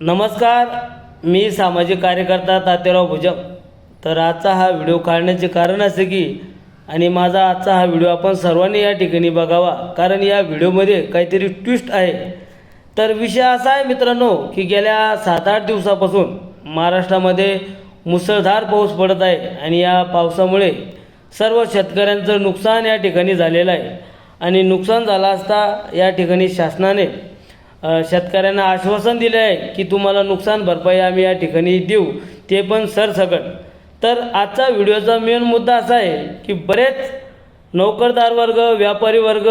नमस्कार मी सामाजिक कार्यकर्ता तात्याराव भुजंग. तर आजचा हा व्हिडिओ काढण्याचे कारण असे की आणि माझा आजचा हा व्हिडिओ आपण सर्वांनी या ठिकाणी बघावा कारण या व्हिडिओमध्ये काहीतरी ट्विस्ट आहे. तर विषय असा आहे मित्रांनो की गेल्या सात आठ दिवसापासून महाराष्ट्रामध्ये मुसळधार पाऊस पडत आहे आणि या पावसामुळे सर्व शेतकऱ्यांचं नुकसान या ठिकाणी झालेलं आहे. आणि नुकसान झालं असता या ठिकाणी शासनाने शेतकऱ्यांना आश्वासन दिले आहे की तुम्हाला नुकसान भरपाई आम्ही या ठिकाणी देऊ ते पण सरसकट. तर आजचा व्हिडिओचा मेन मुद्दा असा आहे की बरेच नोकरदार वर्ग व्यापारी वर्ग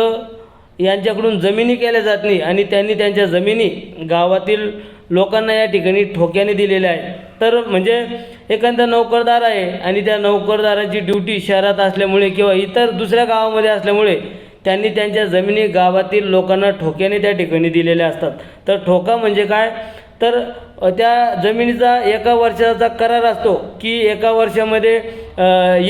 यांच्याकडून जमिनी केल्या जात नाही आणि त्यांनी त्यांच्या जमिनी गावातील लोकांना या ठिकाणी ठोक्याने दिलेल्या आहे तर म्हणजे एखादा नोकरदार आहे आणि त्या नोकरदाराची ड्युटी शहरात असल्यामुळे किंवा इतर दुसऱ्या गावामध्ये असल्यामुळे त्यांनी त्यांच्या जमिनी गावातील लोकांना ठोक्याने त्या ठिकाणी दिलेल्या असतात. तर ठोका म्हणजे काय? तर त्या जमिनीचा एका वर्षाचा करार असतो की एका वर्षामध्ये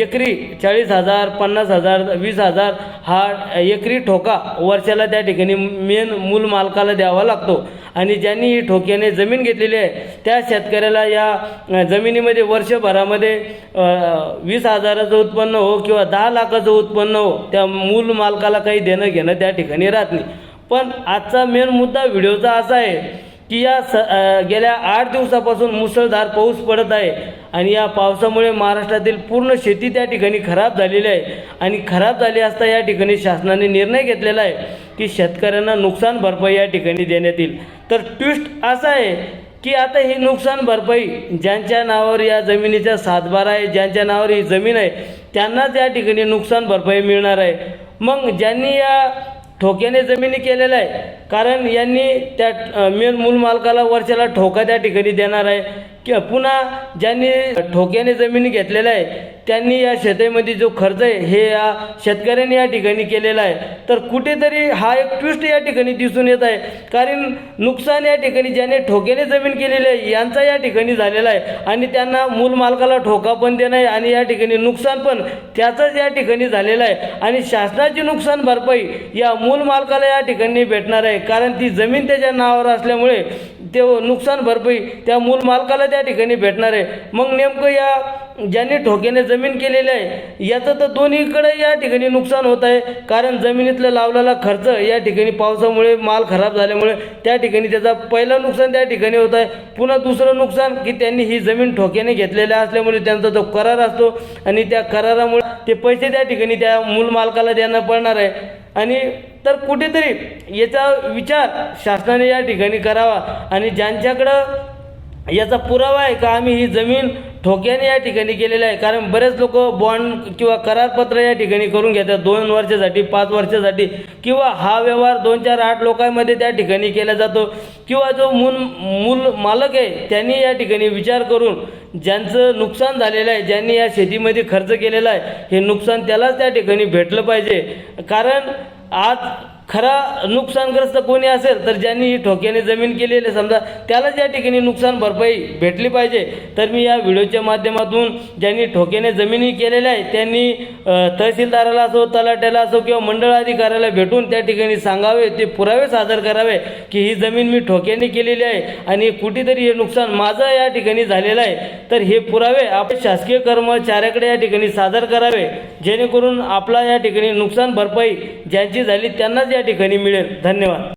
एकरी चाळीस हजार पन्नास हजार वीस हजार हा एकरी ठोका वर्षाला त्या ठिकाणी मेन मूल मालकाला द्यावा लागतो. आणि ज्यांनी ही ठोक्याने जमीन घेतलेली आहे त्या शेतकऱ्याला या जमिनीमध्ये वर्षभरामध्ये वीस हजाराचं उत्पन्न हो किंवा दहा लाखाचं उत्पन्न हो त्या मूल मालकाला काही देणं घेणं त्या ठिकाणी राहत नाही. पण आजचा मेन मुद्दा व्हिडिओचा असा आहे की या स गेल्या आठ दिवसापासून मुसळधार पाऊस पडत आहे आणि या पावसामुळे महाराष्ट्रातील पूर्ण शेती त्या ठिकाणी खराब झालेली आहे. आणि खराब झाली असता या ठिकाणी शासनाने निर्णय घेतलेला आहे की शेतकऱ्यांना नुकसान भरपाई या ठिकाणी देण्यात येईल. तर ट्विस्ट असा आहे की आता ही नुकसान भरपाई ज्यांच्या नावावर या जमिनीचा सातबारा आहे ज्यांच्या नावावर ही जमीन आहे त्यांनाच या ठिकाणी नुकसान भरपाई मिळणार आहे. मग ज्यांनी या ठोक्याने जमिनी केलेलं आहे. कारण यांनी त्या मेन मूल मालकाला वर्षाला ठोका त्या ठिकाणी देणार आहे. की पुन्हा ज्यांनी ठोक्याने जमीन घेतलेल्या आहे त्यांनी या शेतीमध्ये जो खर्च आहे हे या शेतकऱ्यांनी या ठिकाणी केलेला आहे. तर कुठेतरी हा एक ट्विस्ट या ठिकाणी दिसून येत आहे. कारण नुकसान या ठिकाणी ज्याने ठोक्याने जमीन केलेली आहे यांचा या ठिकाणी झालेला आहे. आणि त्यांना मूल मालकाला ठोका पण देणं आहे आणि या ठिकाणी नुकसान पण त्याचंच या ठिकाणी झालेलं आहे. आणि शासनाची नुकसान भरपाई या मूल मालकाला या ठिकाणी भेटणार आहे. कारण ती जमीन त्याच्या नावावर असल्यामुळे ते नुकसान भरपाई त्या मूल मालकाला त्या त्या ठिकाणी भेटणार आहे. मग नेमकं या ज्यांनी ठोक्याने जमीन केलेली आहे याचं तर दोन्हीकडे या ठिकाणी नुकसान होत आहे. कारण जमिनीतला लावलेला खर्च या ठिकाणी पावसामुळे माल खराब झाल्यामुळे त्या ठिकाणी त्याचा पहिलं नुकसान त्या ठिकाणी होत आहे. पुन्हा दुसरं नुकसान की त्यांनी ही जमीन ठोक्याने घेतलेल्या असल्यामुळे त्यांचा जो करार असतो आणि त्या करारामुळे ते पैसे त्या ठिकाणी त्या मूल मालकाला द्यायला पडणार आहे. आणि तर कुठेतरी याचा विचार शासनाने या ठिकाणी करावा आणि ज्यांच्याकडं याचा पुरावा आहे का? आम्ही ही जमीन ठोक्याने या ठिकाणी केलेलं आहे. कारण बरेच लोक बॉन्ड किंवा करारपत्र या ठिकाणी करून घेतात. दोन वर्षासाठी पाच वर्षासाठी किंवा हा व्यवहार दोन चार आठ लोकांमध्ये त्या ठिकाणी केला जातो. किंवा जो मूल मूल मालक आहे त्यांनी या ठिकाणी विचार करून ज्यांचं नुकसान झालेलं आहे ज्यांनी या शेतीमध्ये खर्च केलेला आहे हे नुकसान त्यालाच त्या ठिकाणी भेटलं पाहिजे. कारण आज खरा नुकसानग्रस्त कोणी असेल तर ज्यांनी ही ठोक्याने जमीन केलेली आहे समजा त्यालाच या ठिकाणी नुकसान भरपाई भेटली पाहिजे. तर मी या व्हिडिओच्या माध्यमातून ज्यांनी ठोक्याने जमिनी केलेल्या आहे त्यांनी तहसीलदाराला असो तलाट्याला असो किंवा मंडळ अधिकाऱ्याला भेटून त्या ठिकाणी सांगावे ते पुरावे सादर करावे की ही जमीन मी ठोक्याने केलेली आहे आणि कुठेतरी हे नुकसान माझं या ठिकाणी झालेलं आहे. तर हे पुरावे आपण शासकीय कर्मचाऱ्याकडे या ठिकाणी सादर करावे जेणेकरून आपला या ठिकाणी नुकसान भरपाई ज्यांची झाली त्यांनाच या ठिकाणी मिळेल. धन्यवाद.